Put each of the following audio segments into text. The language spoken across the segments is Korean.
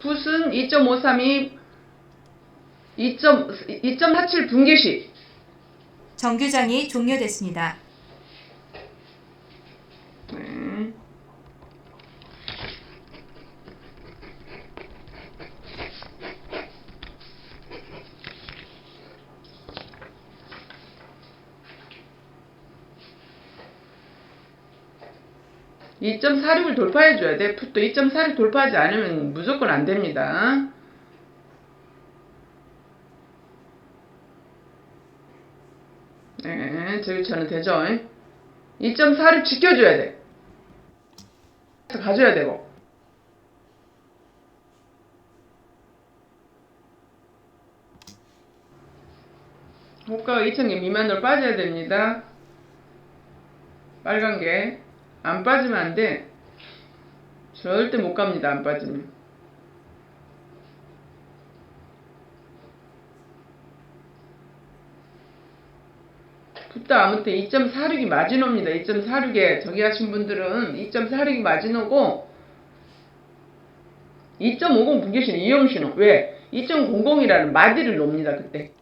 풋은 2.532 2.47 분계시 정규장이 종료됐습니다. 네. (2.46을) 돌파해 줘야 돼. 풋도 (2.46) 돌파하지 않으면 무조건 안 됩니다. 네 제규차는 되죠 2.46 지켜줘야 돼. 가져야 되고. 호가가 2,000개 미만으로 빠져야 됩니다. 빨간 게. 안 빠지면 안 돼. 절대 못 갑니다. 안 빠지면. 붙다 아무튼 2.46이 마지노입니다. 2.46에 저기 하신 분들은 2.46이 마지노고 2.50 분계신호 이용신호 왜? 2.00이라는 마디를 놓습니다. 그때.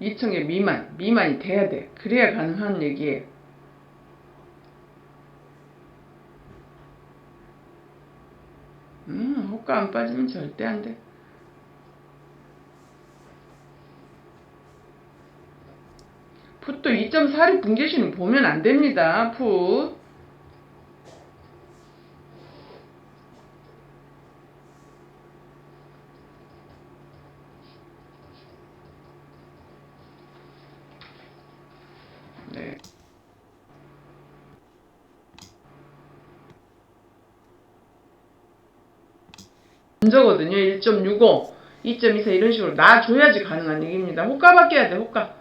이층의 미만, 미만이 돼야 돼. 그래야 가능한 얘기예요. 음, 호가 안 빠지면 절대 안 돼. 풋도 2.46 분계신은 보면 안 됩니다. 풋. 네. 먼저거든요. 1.65, 2.24 이런 식으로 놔줘야지 가능한 얘기입니다. 호가 바뀌어야 돼. 호가.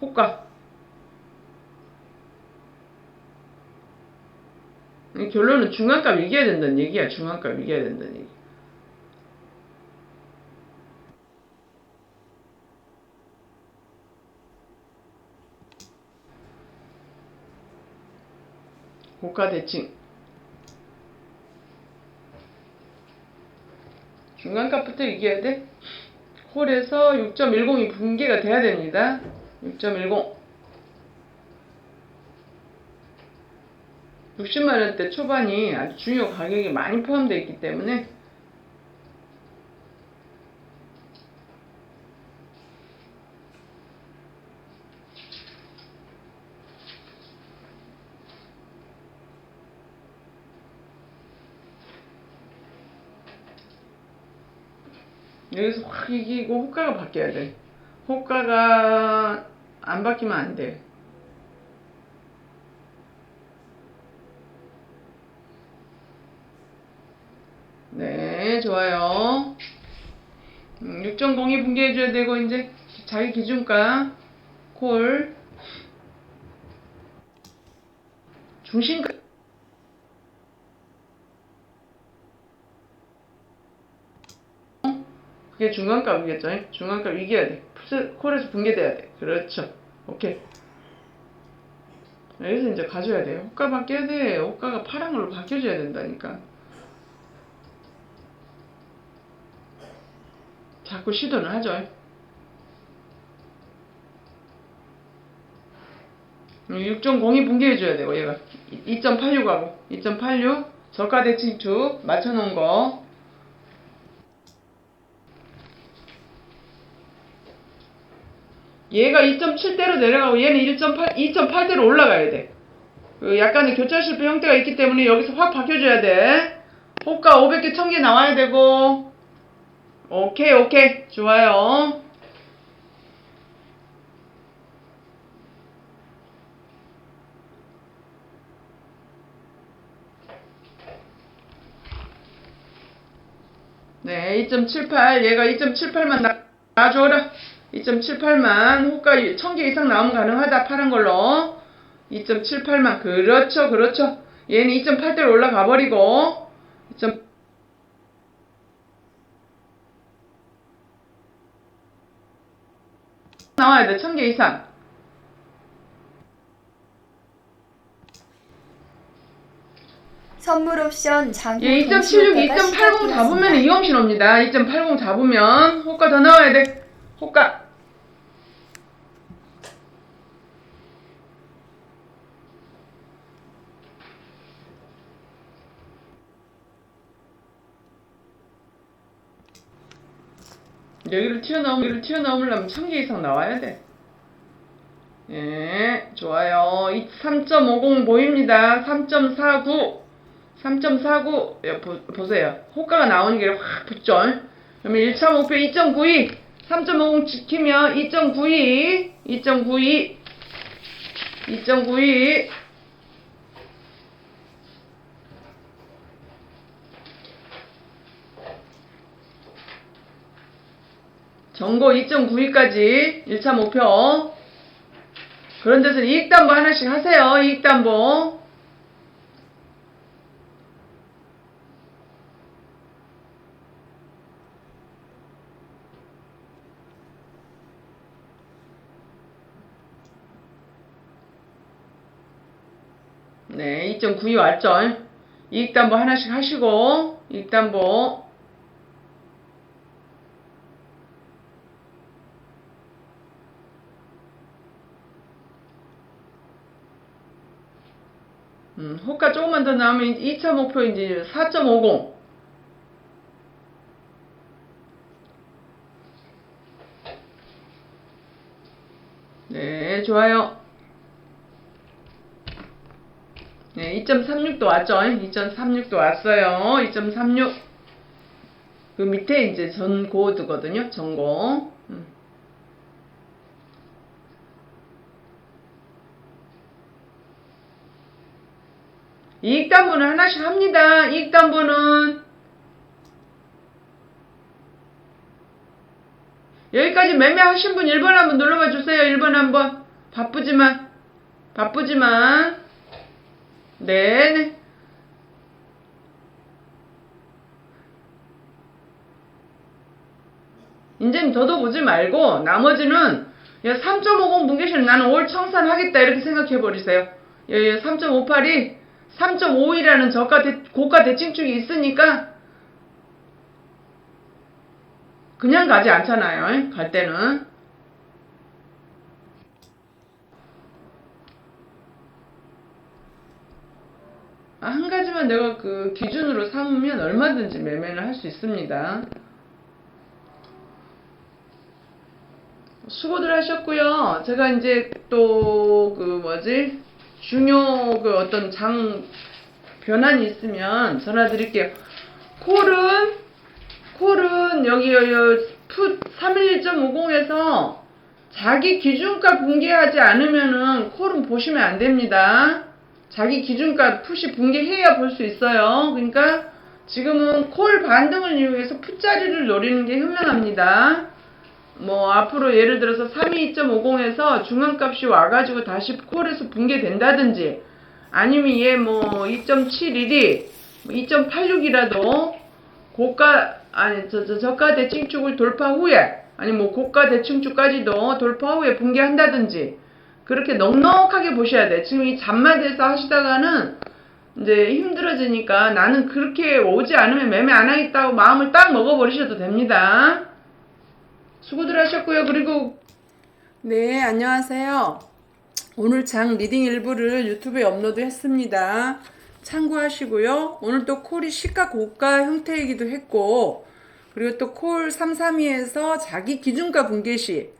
호가. 이 결론은 중간값 이겨야 된다는 얘기야. 중간값 이겨야 된다는 얘기. 고가 대칭. 중간값부터 이겨야 돼. 홀에서 6.10이 분계가 돼야 됩니다. 6.10. 60만원대 초반이 아주 중요 가격이 많이 포함되어 있기 때문에 여기서 확 이기고 호가가 바뀌어야 돼. 호가가 안 바뀌면 안 돼. 네, 좋아요. 음, 6.02 분개해줘야 되고, 이제 자기 기준가, 콜, 중심가, 그게 중간값이겠죠? 중간값 이겨야 돼. 풋- 콜에서 분개돼야 돼. 그렇죠. 오케이. 여기서 이제 가져야 돼요. 호가 바뀌어야 돼. 호가가 파란 걸로 바뀌어줘야 된다니까. 자꾸 시도는 하죠. 6.02 분개해줘야 되고, 얘가. 2.86하고, 2.86. 저가 대칭축 맞춰놓은 거. 얘가 2.7대로 내려가고 얘는 1.8, 2.8대로 올라가야 돼. 그 약간의 교차 실패 형태가 있기 때문에 여기서 확 바뀌어줘야 돼. 호가 500개 1000개 나와야 되고. 오케이, 오케이. 좋아요. 네, 2.78. 얘가 2.78만 나, 놔줘라. 2.78만. 호가 1000개 이상 나오면 가능하다. 파란 걸로. 2.78만. 그렇죠, 그렇죠. 얘는 2.8대로 올라가 버리고. 2. 나와야 돼. 1000개 이상. 선물 옵션 장고 예, 2.76, 2.80 잡으면 이용신 옵니다. 2.80 잡으면 호가 더 나와야 돼. 호가. 여기를 튀어나오면, 튀어나오려면 1000개 이상 나와야 돼. 예, 좋아요. 3.50 보입니다. 3.49. 3.49 예, 보, 보세요. 호가가 나오는 게 확 붙죠. 그러면 1차 목표 2.92 3.50 지키면 2.92 2.92 2.92 전고 2.92까지 1차 목표 그런 데서 이익담보 하나씩 하세요. 이익담보 네, 2.92 왔죠? 이익담보 하나씩 하시고, 이익담보. 음, 호가 조금만 더 나오면 2차 목표 이제 4.50. 네, 좋아요. 네, 2.36도 왔죠? 2.36도 왔어요. 2.36. 그 밑에 이제 전고드거든요. 전고. 음. 이익담보는 하나씩 합니다. 이익담보는 여기까지 매매하신 분 1번 한번 눌러봐 주세요. 1번 한번. 바쁘지만 바쁘지만 네네. 이제는 더도 보지 말고 나머지는 3.50 분계시는 나는 올 청산하겠다 이렇게 생각해 버리세요. 예, 3.58이 3.51이라는 저가 대, 고가 대칭축이 있으니까 그냥 가지 않잖아요. 갈 때는. 아, 한 가지만 내가 그 기준으로 삼으면 얼마든지 매매를 할 수 있습니다. 수고들 하셨고요. 제가 이제 또 그 뭐지 중요 그 어떤 장 변환이 있으면 전화 드릴게요. 콜은 콜은 여기 여기 풋 311.50에서 자기 기준가 붕괴하지 않으면은 콜은 보시면 안 됩니다. 자기 기준가 풋이 붕괴해야 볼 수 있어요. 그러니까 지금은 콜 반등을 이용해서 풋자리를 노리는 게 현명합니다. 뭐 앞으로 예를 들어서 32.50에서 중앙값이 와가지고 다시 콜에서 붕괴된다든지 아니면 얘 뭐 2.71이 2.86이라도 고가 아니 저, 저 저가 대칭축을 돌파 후에 아니 뭐 고가 대칭축까지도 돌파 후에 붕괴한다든지 그렇게 넉넉하게 보셔야 돼. 지금 이 잔마대에서 하시다가는 이제 힘들어지니까 나는 그렇게 오지 않으면 매매 안 하겠다고 마음을 딱 먹어버리셔도 됩니다. 수고들 하셨고요. 그리고 네 안녕하세요. 오늘 장 리딩 일부를 유튜브에 업로드 했습니다. 참고하시고요. 오늘 또 콜이 시가 고가 형태이기도 했고 그리고 또 콜 332에서 자기 기준가 붕괴 시풋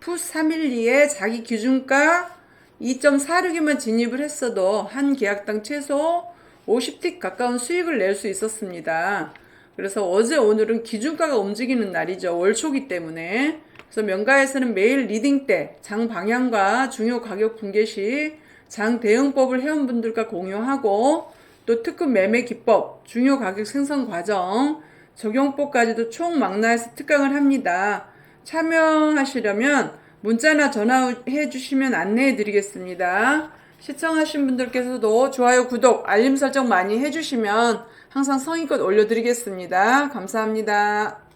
312에 자기 기준가 2.46에만 진입을 했어도 한 계약당 최소 50틱 가까운 수익을 낼 수 있었습니다. 그래서 어제 오늘은 기준가가 움직이는 날이죠. 월초기 때문에. 그래서 명가에서는 매일 리딩 때 장 방향과 중요 가격 붕괴 시 장 대응법을 회원분들과 공유하고 또 특급 매매 기법, 중요 가격 생성 과정, 적용법까지도 총 망라해서 특강을 합니다. 참여하시려면 문자나 전화해 주시면 안내해 드리겠습니다. 시청하신 분들께서도 좋아요, 구독, 알림 설정 많이 해주시면 항상 성의껏 올려드리겠습니다. 감사합니다.